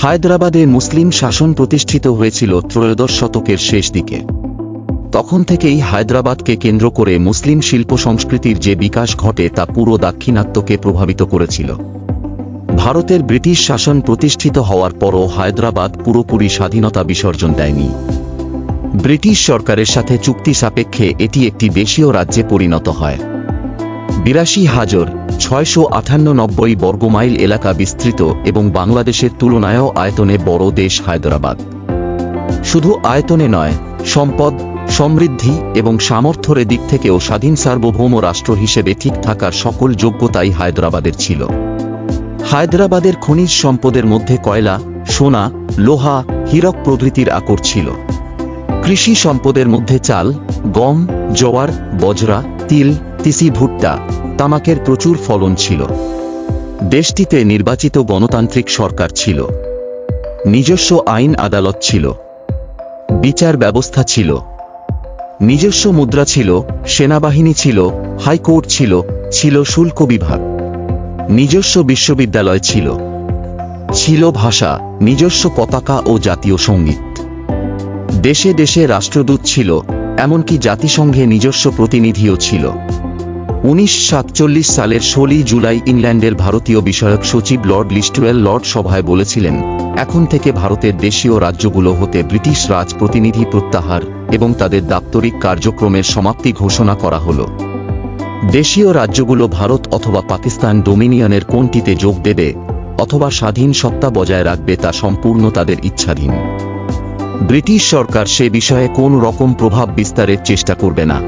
হায়দ্রাবাদে মুসলিম শাসন প্রতিষ্ঠিত হয়েছিল ত্রয়োদশ শতকের শেষ দিকে। তখন থেকেই হায়দ্রাবাদকে কেন্দ্র করে মুসলিম শিল্প সংস্কৃতির যে বিকাশ ঘটে তা পুরো দাক্ষিণাত্যকে প্রভাবিত করেছিল। ভারতের ব্রিটিশ শাসন প্রতিষ্ঠিত হওয়ার পরও হায়দ্রাবাদ পুরোপুরি স্বাধীনতা বিসর্জন দেয়নি। ব্রিটিশ সরকারের সাথে চুক্তি সাপেক্ষে এটি একটি দেশীয় রাজ্যে পরিণত হয়। বিরাশি হাজার ছয়শো আটান্ন নব্বই বর্গমাইল এলাকা বিস্তৃত এবং বাংলাদেশের তুলনায়ও আয়তনে বড় দেশ হায়দ্রাবাদ। শুধু আয়তনে নয়, সম্পদ, সমৃদ্ধি এবং সামর্থ্যের দিক থেকেও স্বাধীন সার্বভৌম রাষ্ট্র হিসেবে ঠিক থাকার সকল যোগ্যতাই হায়দ্রাবাদের ছিল। হায়দ্রাবাদের খনিজ সম্পদের মধ্যে কয়লা, সোনা, লোহা, হীরক প্রভৃতির আকর ছিল। কৃষি সম্পদের মধ্যে চাল, গম, জোয়ার, বজরা, তিল, তিসি, ভুট্টা তামাকের প্রচুর ফলন ছিল। দেশটিতে নির্বাচিত গণতান্ত্রিক সরকার ছিল। নিজস্ব আইন আদালত ছিল। বিচার ব্যবস্থা ছিল। নিজস্ব মুদ্রা ছিল, সেনাবাহিনী ছিল, হাইকোর্ট ছিল ছিল শুল্ক বিভাগ। নিজস্ব বিশ্ববিদ্যালয় ছিল। ছিল ভাষা, নিজস্ব পতাকা ও জাতীয় সংগীত। দেশে দেশে রাষ্ট্রদূত ছিল, এমনকি জাতিসংঘে নিজস্ব প্রতিনিধিও ছিল। উনিশশো সাতচল্লিশ সালের ষোলই জুলাই ইংল্যান্ডের ভারতীয় বিষয়ক সচিব লর্ড লিস্টুয়েল লর্ড সভায় বলেছিলেন, এখন থেকে ভারতের দেশীয় রাজ্যগুলো হতে ব্রিটিশ রাজ প্রতিনিধি প্রত্যাহার এবং তাদের দাপ্তরিক কার্যক্রমের সমাপ্তি ঘোষণা করা হল। দেশীয় রাজ্যগুলো ভারত অথবা পাকিস্তান ডোমিনিয়নের কোনটিতে যোগ দেবে অথবা স্বাধীন সত্তা বজায় রাখবে তা সম্পূর্ণ তাদের ইচ্ছাধীন। ব্রিটিশ সরকার সে বিষয়ে কোন রকম প্রভাব বিস্তারের চেষ্টা করবে না।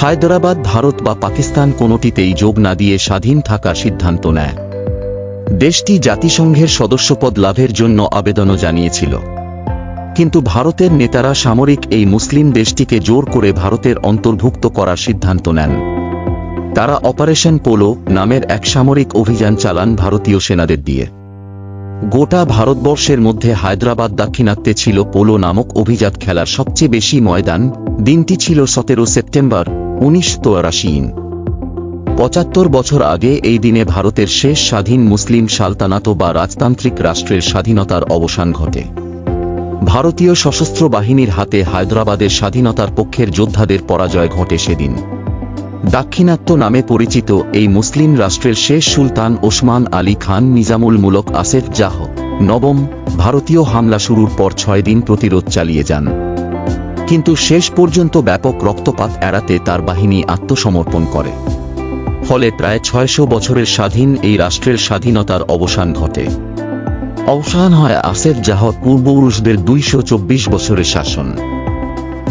হায়দরাবাদ, ভারত বা পাকিস্তান কোনোটিতেই যোগ না দিয়ে স্বাধীন থাকার সিদ্ধান্ত নেয়। দেশটি জাতিসংঘের সদস্যপদ লাভের জন্য আবেদনও জানিয়েছিল। কিন্তু ভারতের নেতারা সামরিক এই মুসলিম দেশটিকে জোর করে ভারতের অন্তর্ভুক্ত করার সিদ্ধান্ত নেন। তারা অপারেশন পোলো নামের এক সামরিক অভিযান চালান ভারতীয় সেনাদের দিয়ে। গোটা ভারতবর্ষের মধ্যে হায়দ্রাবাদ দাক্ষিণাত্যে ছিল পোলো নামক অভিজাত খেলার সবচেয়ে বেশি ময়দান। দিনটি ছিল সতেরো সেপ্টেম্বর উনিশ তোয়ারাশিন পঁচাত্তর বছর আগে এই দিনে ভারতের শেষ স্বাধীন মুসলিম সালতানাত বা রাজতান্ত্রিক রাষ্ট্রের স্বাধীনতার অবসান ঘটে। ভারতীয় সশস্ত্র বাহিনীর হাতে হায়দ্রাবাদের স্বাধীনতার পক্ষের যোদ্ধাদের পরাজয় ঘটে সেদিন। দাক্ষিণাত্য নামে পরিচিত এই মুসলিম রাষ্ট্রের শেষ সুলতান ওসমান আলী খান নিজামুল মুলক আসেফ জাহ। নবম, ভারতীয় হামলা শুরুর পর ছয় দিন প্রতিরোধ চালিয়ে যান। কিন্তু শেষ পর্যন্ত ব্যাপক রক্তপাত এড়াতে তার বাহিনী আত্মসমর্পণ করে। ফলে প্রায় ছয়শো বছরের স্বাধীন এই রাষ্ট্রের স্বাধীনতার অবসান ঘটে। অবসান হয় আসেফ জাহ পূর্বপুরুষদের দুইশো চব্বিশ বছরের শাসন।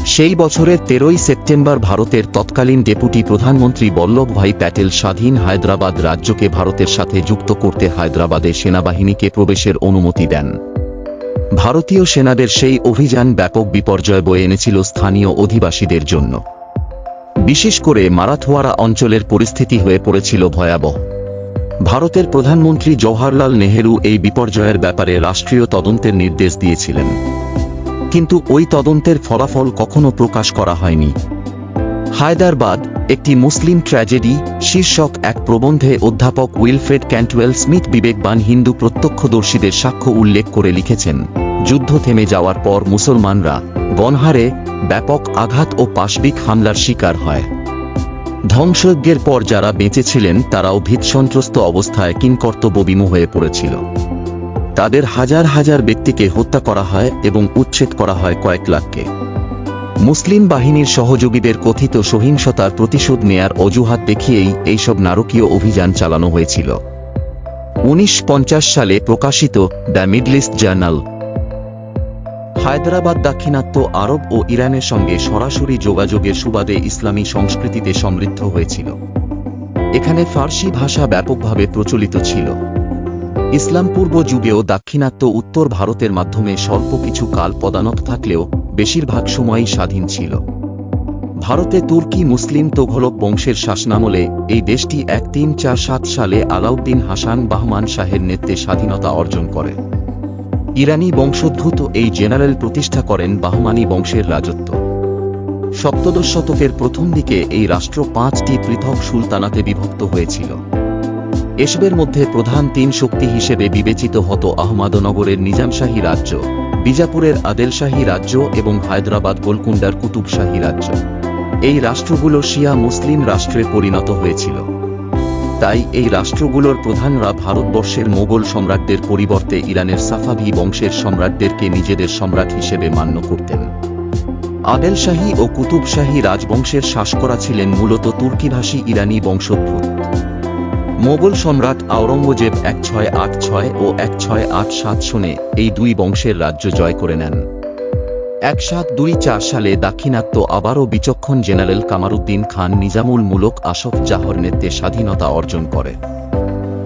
সেই বছরের তেরোই সেপ্টেম্বর ভারতের তৎকালীন ডেপুটি প্রধানমন্ত্রী বল্লভভাই প্যাটেল স্বাধীন হায়দ্রাবাদ রাজ্যকে ভারতের সাথে যুক্ত করতে হায়দ্রাবাদে সেনাবাহিনীকে প্রবেশের অনুমতি দেন। ভারতীয় সেনাদের সেই অভিযান ব্যাপক বিপর্যয় বয়ে এনেছিল স্থানীয় অধিবাসীদের জন্য। বিশেষ করে মারাথওয়ারা অঞ্চলের পরিস্থিতি হয়ে পড়েছিল ভয়াবহ। ভারতের প্রধানমন্ত্রী জওহরলাল নেহেরু এই বিপর্যয়ের ব্যাপারে রাষ্ট্রীয় তদন্তের নির্দেশ দিয়েছিলেন। কিন্তু ওই তদন্তের ফলাফল কখনো প্রকাশ করা হয়নি। হায়দারবাদ, একটি মুসলিম ট্র্যাজেডি, শীর্ষক এক প্রবন্ধে অধ্যাপক উইলফ্রেড ক্যান্টওয়েল স্মিথ বিবেকবান হিন্দু প্রত্যক্ষদর্শীদের সাক্ষ্য উল্লেখ করে লিখেছেন। যুদ্ধ থেমে যাওয়ার পর মুসলমানরা গণহারে ব্যাপক আঘাত ও পাশবিক হামলার শিকার হয়। ধ্বংসযজ্ঞের পর যারা বেঁচেছিলেন তারাও ভীতসন্ত্রস্ত অবস্থায় কিংকর্তব্য বিমুখ হয়ে পড়েছিল। তাদের হাজার হাজার ব্যক্তিকে হত্যা করা হয় এবং উচ্ছেদ করা হয় কয়েক লাখকে। মুসলিম বাহিনীর সহযোগীদের কথিত সহিংসতার প্রতিশোধ নেয়ার অজুহাত দেখিয়েই এইসব নারকীয় অভিযান চালানো হয়েছিল। উনিশশো পঞ্চাশ সালে প্রকাশিত দ্য মিডলিস্ট জার্নাল হায়দ্রাবাদ দাক্ষিণাত্য আরব ও ইরানের সঙ্গে সরাসরি যোগাযোগের সুবাদে ইসলামী সংস্কৃতিতে সমৃদ্ধ হয়েছিল। এখানে ফার্সি ভাষা ব্যাপকভাবে প্রচলিত ছিল। ইসলাম পূর্ব যুগেও দাক্ষিণাত্য উত্তর ভারতের মাধ্যমে স্বল্প কিছু কাল পদানত থাকলেও বেশিরভাগ সময়ই স্বাধীন ছিল। ভারতে তুর্কি মুসলিম তোঘলক বংশের শাসনামলে এই দেশটি এক তিন চার সাত সালে আলাউদ্দিন হাসান বাহমান শাহের নেতৃত্বে স্বাধীনতা অর্জন করে। ইরানি বংশোদ্ভূত এই জেনারেল প্রতিষ্ঠা করেন বাহমানি বংশের রাজত্ব। সপ্তদশ শতকের প্রথম দিকে এই রাষ্ট্র পাঁচটি পৃথক সুলতানাতে বিভক্ত হয়েছিল। এসবের মধ্যে প্রধান তিন শক্তি হিসেবে বিবেচিত হতো আহমদনগরের নিজামশাহী রাজ্য, বিজাপুরের আদেলশাহী রাজ্য এবং হায়দ্রাবাদ গোলকুন্ডার কুতুবশাহী রাজ্য। এই রাষ্ট্রগুলো শিয়া মুসলিম রাষ্ট্রে পরিণত হয়েছিল। তাই এই রাষ্ট্রগুলোর প্রধানরা ভারতবর্ষের মোগল সম্রাটদের পরিবর্তে ইরানের সাফাভি বংশের সম্রাটদেরকে নিজেদের সম্রাট হিসেবে মান্য করতেন। আদেল শাহী ও কুতুবশাহী রাজবংশের শাসকরা ছিলেন মূলত তুর্কিভাষী ইরানি বংশোদ্ভূত। মোগল সম্রাট আওরঙ্গজেব এক ছয় আট ছয় ও এক ছয় আট সাত সনে এই দুই বংশের রাজ্য জয় করে নেন। এক সাত দুই চার সালে দাক্ষিণাত্য আবারও বিচক্ষণ জেনারেল কামারুদ্দিন খান নিজামুল মুলক আসফ জাহর নেতৃত্বে স্বাধীনতা অর্জন করে।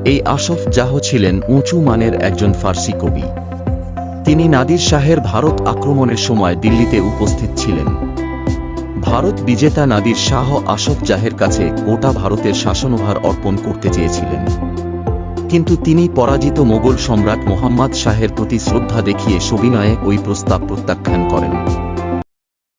এই আসফ জাহ ছিলেন উঁচু মানের একজন ফার্সি কবি। তিনি নাদির শাহের ভারত আক্রমণের সময় দিল্লিতে উপস্থিত ছিলেন। ভারত বিজেতা নাদির শাহ আসফ জাহের কাছে গোটা ভারতের শাসনভার অর্পণ করতে চেয়েছিলেন। কিন্তু তিনি পরাজিত মোগল সম্রাট মোহাম্মদ শাহের প্রতি শ্রদ্ধা দেখিয়ে সবিনয়ে ওই প্রস্তাব প্রত্যাখ্যান করেন।